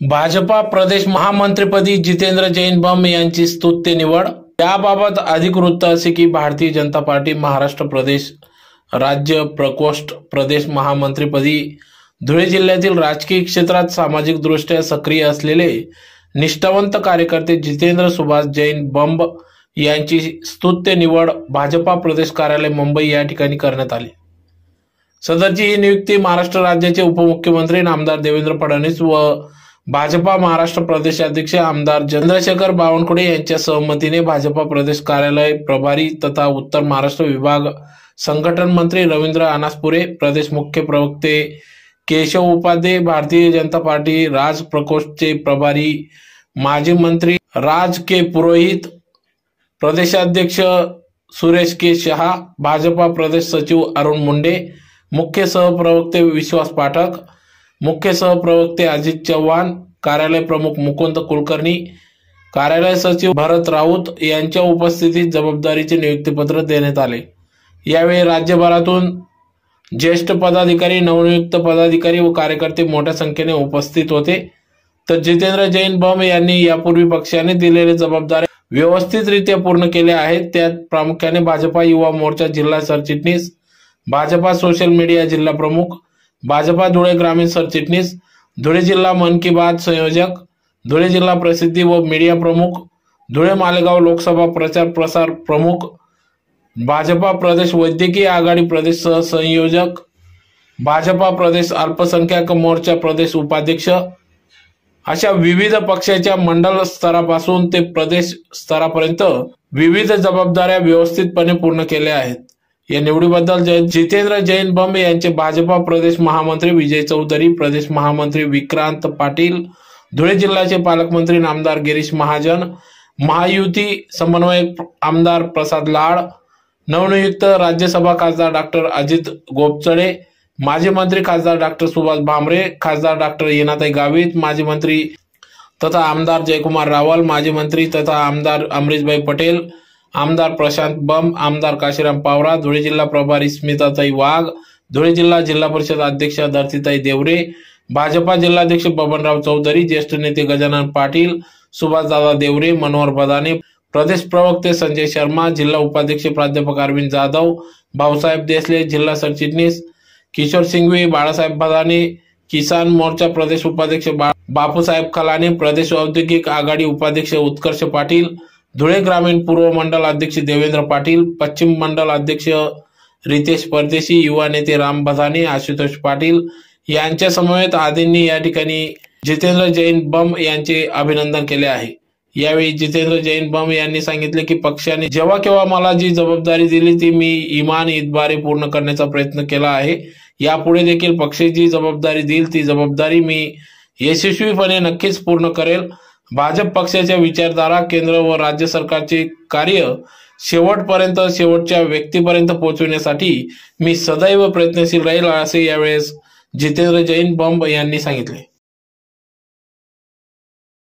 भाजपा प्रदेश महामंत्रीपदी जितेंद्र जैन बम यांची स्तुत्य निवड. याबाबत अधिक वृत्त असे की भारतीय जनता पार्टी महाराष्ट्र प्रदेश राज्य प्रकोष्ठ प्रदेश महामंत्रीपदी धुळे जिल्ह्यातील राजकीय क्षेत्रात सामाजिक दृष्ट्या सक्रिय असलेले निष्ठावंत कार्यकर्ते जितेंद्र सुभाष जैन बंब यांची स्तुत्य निवड भाजपा प्रदेश कार्यालय मुंबई या ठिकाणी करण्यात आली. सदरची ही नियुक्ती महाराष्ट्र राज्याचे उपमुख्यमंत्री नामदार देवेंद्र फडणवीस व भाजपा महाराष्ट्र प्रदेश अध्यक्ष आमदार चंद्रशेखर बावनकुळे यांच्या सहमतीने भाजपा प्रदेश कार्यालय प्रभारी तथा उत्तर महाराष्ट्र विभाग संघटन मंत्री रवींद्र अनासपुरे प्रदेश मुख्य प्रवक्ते केशव उपाध्ये भारतीय जनता पार्टी राज प्रकोष्ठचे प्रभारी माजी मंत्री राज के पुरोहित प्रदेशाध्यक्ष सुरेश के शहा भाजपा प्रदेश सचिव अरुण मुंडे मुख्य सहप्रवक्ते विश्वास पाठक मुख्य सहप्रवक्ते अजित चव्हाण कार्यालय प्रमुख मुकुंद कुलकर्णी कार्यालय सचिव भरत राऊत यांच्या उपस्थितीत जबाबदारीचे नियुक्तीपत्र देण्यात आले. यावेळी राज्यभरातून ज्येष्ठ पदाधिकारी नवनियुक्त पदाधिकारी व कार्यकर्ते मोठ्या संख्येने उपस्थित होते. तर जितेंद्र जैन बम यांनी यापूर्वी पक्षाने दिलेले जबाबदारी व्यवस्थितरित्या पूर्ण केल्या आहेत. त्यात प्रामुख्याने भाजपा युवा मोर्चा जिल्हा सरचिटणीस भाजपा सोशल मीडिया जिल्हा प्रमुख भाजपा धुळे ग्रामीण सरचिटणीस धुळे जिल्हा मन की बात संयोजक धुळे जिल्हा प्रसिद्धी व मीडिया प्रमुख धुळे मालेगाव लोकसभा प्रचार प्रसार प्रमुख भाजपा प्रदेश वैद्यकीय आघाडी प्रदेश सहसंयोजक भाजपा प्रदेश अल्पसंख्याक मोर्चा प्रदेश उपाध्यक्ष अशा विविध पक्षाच्या मंडल स्तरापासून ते प्रदेश स्तरापर्यंत विविध जबाबदाऱ्या व्यवस्थितपणे पूर्ण केल्या आहेत. या निवडीबद्दल जय जितेंद्र जैन बंबे यांचे भाजपा प्रदेश महामंत्री विजय चौधरी प्रदेश महामंत्री विक्रांत पाटील धुळे जिल्ह्याचे पालकमंत्री नामदार गिरीश महाजन महायुती समन्वयक आमदार प्रसाद लाड नवनियुक्त राज्यसभा खासदार डॉक्टर अजित गोपचडे माजी मंत्री खासदार डॉक्टर सुभाष भामरे खासदार डॉक्टर येनाताई गावित माजी मंत्री तथा आमदार जयकुमार रावल माजी मंत्री तथा आमदार अमरीशभाई पटेल आमदार प्रशांत बम आमदार काशीराम पावरा धुळे जिल्हा प्रभारी स्मिताताई वाघ धुळे जिल्हा जिल्हा परिषद अध्यक्ष धरतीताई देवरे भाजपा जिल्हाध्यक्ष बबनराव चौधरी ज्येष्ठ नेते गजानन पाटील सुभाषदादा देवरे मनोहर बदाने प्रदेश प्रवक्ते संजय शर्मा जिल्हा उपाध्यक्ष प्राध्यापक अरविंद जाधव भाऊसाहेब देसले जिल्हा सरचिटणीस किशोर सिंघवी बाळासाहेब बदाने किसान मोर्चा प्रदेश उपाध्यक्ष बापूसाहेब खलाने प्रदेश औद्योगिक आघाडी उपाध्यक्ष उत्कर्ष पाटील धुळे ग्रामीण पूर्व मंडल अध्यक्ष देवेंद्र पाटील पश्चिम मंडल अध्यक्ष रितेश परदेशी युवा नेते राम बधाने आशुतोष पाटील यांच्या समवेत आदींनी या ठिकाणी जितेंद्र जैन बम यांचे अभिनंदन केले आहे. यावेळी जितेंद्र जैन बम यांनी सांगितले की पक्षाने जेव्हा केव्हा मला जी जबाबदारी दिली ती मी इमान इतबारे पूर्ण करण्याचा प्रयत्न केला आहे. यापुढे देखील पक्ष जी जबाबदारी देईल ती जबाबदारी मी यशस्वीपणे नक्कीच पूर्ण करेल. भाजप पक्षाच्या विचारधारा केंद्र व राज्य सरकारचे कार्य शेवटपर्यंत शेवटच्या व्यक्तीपर्यंत पोहोचविण्यासाठी मी सदैव प्रयत्नशील राहील असे यावेळेस जितेंद्र जैन बंब यांनी सांगितले.